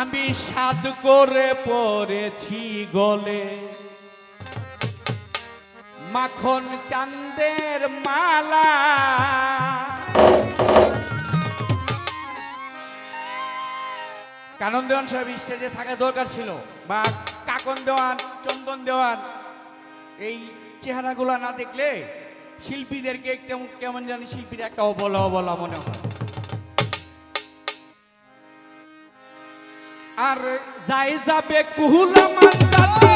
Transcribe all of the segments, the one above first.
আমি সাদ করে পড়েছি গলে। মাখন চান্দের মালা। কানন দেওয়ান সাহেব স্টেজে থাকা দরকার ছিল, বা কাকন দেওয়ান, চন্দন দেওয়ান, এই চেহারাগুলো না দেখলে শিল্পীদেরকে কেমন কেমন জানি শিল্পীরা একটা অবলা অবলা মনে হয়। আর যাই যাবে কুহুলা মাত্রা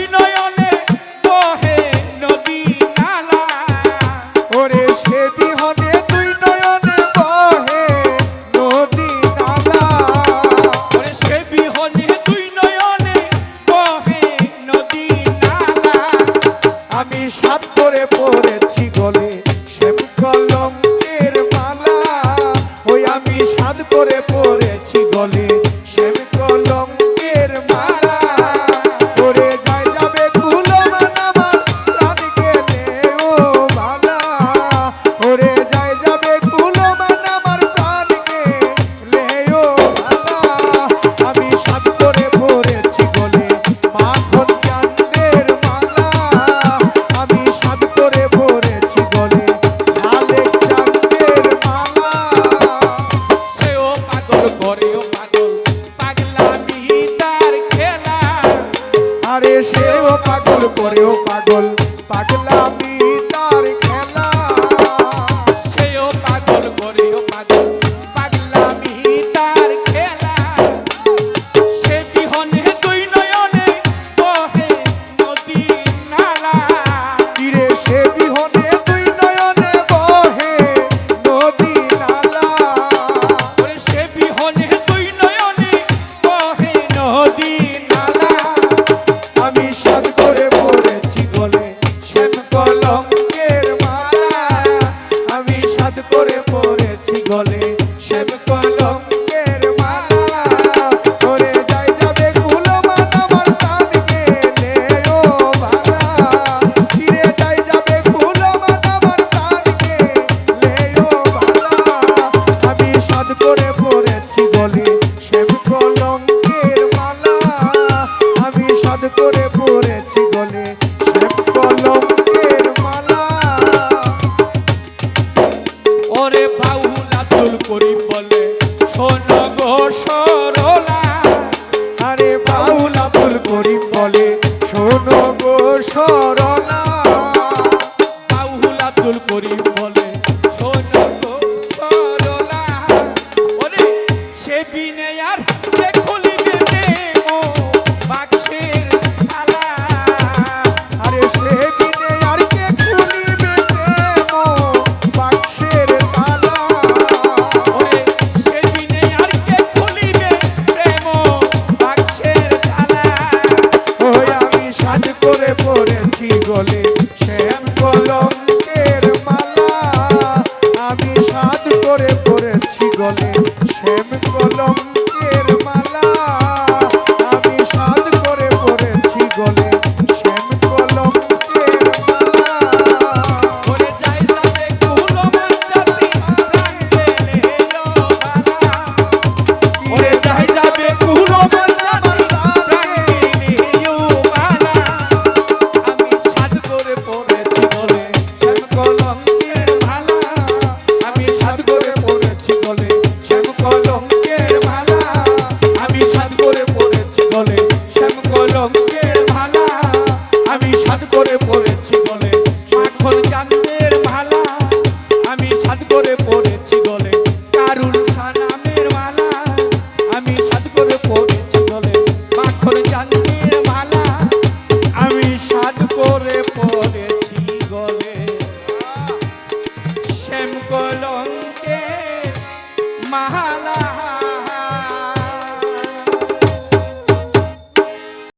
করে পড়ে পাগল। পরেও পাগল পাগলা। ফাঁদ করে পড়েছি গলে কলঙ্কের মালা। ওরে বাউল আব্দুল করিম বলে শোন গো সরলা। আরে বাউল আব্দুল করিম বলে শোন গো সরলা। শ্যাম কলঙ্কের